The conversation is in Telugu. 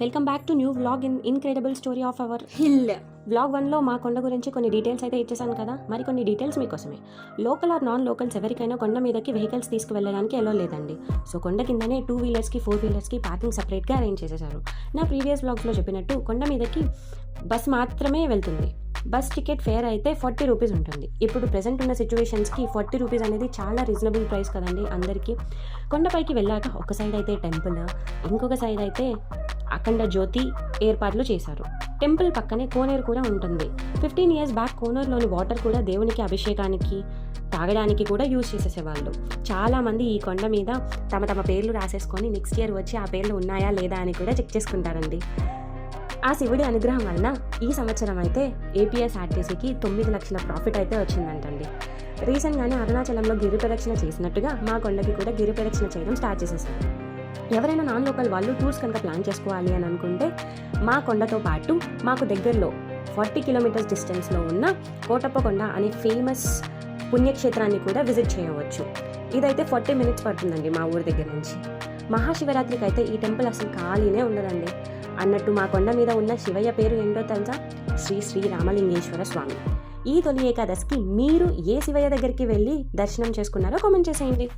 Welcome back to new vlog in incredible story of our hill vlog వన్లో మా కొండ గురించి కొన్ని డీటెయిల్స్ అయితే ఇచ్చేసాను కదా. మరి కొన్ని డీటెయిల్స్ మీకోసమే. లోకల్ ఆర్ నాన్ లోకల్స్ ఎవరికైనా కొండ మీదకి వెహికల్స్ తీసుకువెళ్ళడానికి ఎలా లేదండి. సో కొండ కిందనే టూ వీలర్స్కి ఫోర్ వీలర్స్కి పార్కింగ్ సపరేట్గా అరేంజ్ చేసేసారు నా ప్రీవియస్ బ్లాగ్స్లో చెప్పినట్టు కొండ మీదకి బస్ మాత్రమే వెళ్తుంది. బస్ టికెట్ ఫేర్ అయితే ఫార్టీ రూపీస్ ఉంటుంది. ఇప్పుడు ప్రెసెంట్ ఉన్న సిచ్యువేషన్స్కి ఫార్టీ రూపీస్ అనేది చాలా రీజనబుల్ ప్రైస్ కదండి అందరికీ. కొండపైకి వెళ్ళాక ఒక సైడ్ అయితే టెంపుల్ ఇంకొక సైడ్ అయితే అఖండ జ్యోతి ఏర్పాట్లు చేశారు. టెంపుల్ పక్కనే కోనేరు కూడా ఉంటుంది. ఫిఫ్టీన్ ఇయర్స్ బ్యాక్ కోనేరులోని వాటర్ కూడా దేవునికి అభిషేకానికి తాగడానికి కూడా యూజ్ చేసేసేవాళ్ళు. చాలామంది ఈ కొండ మీద తమ తమ పేర్లు రాసేసుకొని నెక్స్ట్ ఇయర్ వచ్చి ఆ పేర్లు ఉన్నాయా లేదా అని కూడా చెక్ చేసుకుంటారండి. ఆ శివుడి అనుగ్రహం వలన ఈ సంవత్సరం అయితే ఏపీఎస్ఆర్టీసీకి తొమ్మిది లక్షల ప్రాఫిట్ అయితే వచ్చిందంటండి. రీసెంట్గానే అరుణాచలంలో గిరి ప్రదక్షిణ చేసినట్టుగా మా కొండకి కూడా గిరి ప్రదక్షిణ చేయడం స్టార్ట్ చేసేసారు. ఎవరైనా నాన్ లోకల్ వాళ్ళు టూర్స్ కనుక ప్లాన్ చేసుకోవాలి అని అనుకుంటే మా కొండతో పాటు మాకు దగ్గరలో ఫార్టీ కిలోమీటర్స్ డిస్టెన్స్లో ఉన్న కోటప్పకొండ అనే ఫేమస్ పుణ్యక్షేత్రాన్ని కూడా విజిట్ చేయవచ్చు. ఇదైతే ఫార్టీ మినిట్స్ పడుతుందండి మా ఊరి దగ్గర నుంచి. మహాశివరాత్రికి అయితే ఈ టెంపుల్ అసలు ఖాళీనే ఉండదండి. అన్నట్టు మా కొండ మీద ఉన్న శివయ్య పేరు ఏంటో తెలుసా? శ్రీ శ్రీ రామలింగేశ్వర స్వామి. ఈ తొలి ఏకాదశికి మీరు ఏ శివయ్య దగ్గరికి వెళ్ళి దర్శనం చేసుకున్నారో కామెంట్ చేసేయండి.